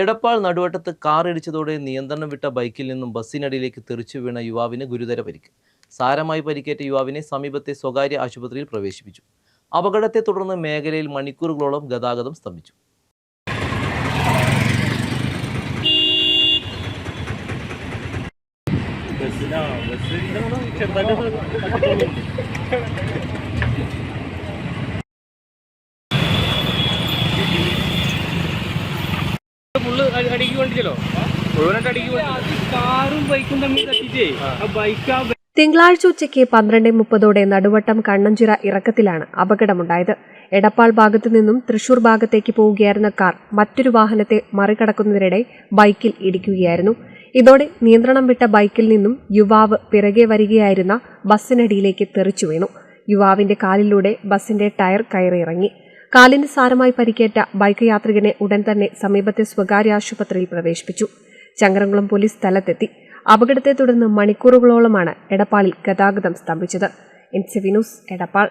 എടപ്പാൾ നടുവട്ടത്ത് കാറിടിച്ചതോടെ നിയന്ത്രണം വിട്ട ബൈക്കിൽ നിന്നും ബസ്സിനടിയിലേക്ക് തെറിച്ചു വീണ യുവാവിന് ഗുരുതര പരിക്ക്. സാരമായി പരിക്കേറ്റ യുവാവിനെ സമീപത്തെ സ്വകാര്യ ആശുപത്രിയിൽ പ്രവേശിപ്പിച്ചു. അപകടത്തെ തുടർന്ന് മേഖലയിൽ മണിക്കൂറുകളോളം ഗതാഗതം സ്തംഭിച്ചു. ഫുള്ള് മുഴുവനായിട്ട് കാറും ബൈക്കും തമ്മിൽ തട്ടിച്ചേ ആ. ബൈക്ക് ആ തിങ്കളാഴ്ച ഉച്ചയ്ക്ക് പന്ത്രണ്ട് മുപ്പതോടെ നടുവട്ടം കണ്ണഞ്ചിറ ഇറക്കത്തിലാണ് അപകടമുണ്ടായത്. എടപ്പാൾ ഭാഗത്തു നിന്നും തൃശൂർ ഭാഗത്തേക്ക് പോവുകയായിരുന്ന കാർ മറ്റൊരു വാഹനത്തെ മറികടക്കുന്നതിനിടെ ബൈക്കിൽ ഇടിക്കുകയായിരുന്നു. ഇതോടെ നിയന്ത്രണം വിട്ട ബൈക്കിൽ നിന്നും യുവാവ് പിറകെ വരികയായിരുന്ന ബസ്സിനടിയിലേക്ക് തെറിച്ചു വീണു. യുവാവിന്റെ കാലിലൂടെ ബസിന്റെ ടയർ കയറിയിറങ്ങി. കാലിന് സാരമായി പരിക്കേറ്റ ബൈക്ക് യാത്രികനെ ഉടൻ തന്നെ സമീപത്തെ സ്വകാര്യ ആശുപത്രിയിൽ പ്രവേശിപ്പിച്ചു. ചങ്ങരംകുളം പോലീസ് സ്ഥലത്തെത്തി. അപകടത്തെ തുടർന്ന് മണിക്കൂറുകളോളമാണ് എടപ്പാളിൽ ഗതാഗതം സ്തംഭിച്ചത്. N C വിനൂസ് Edappal.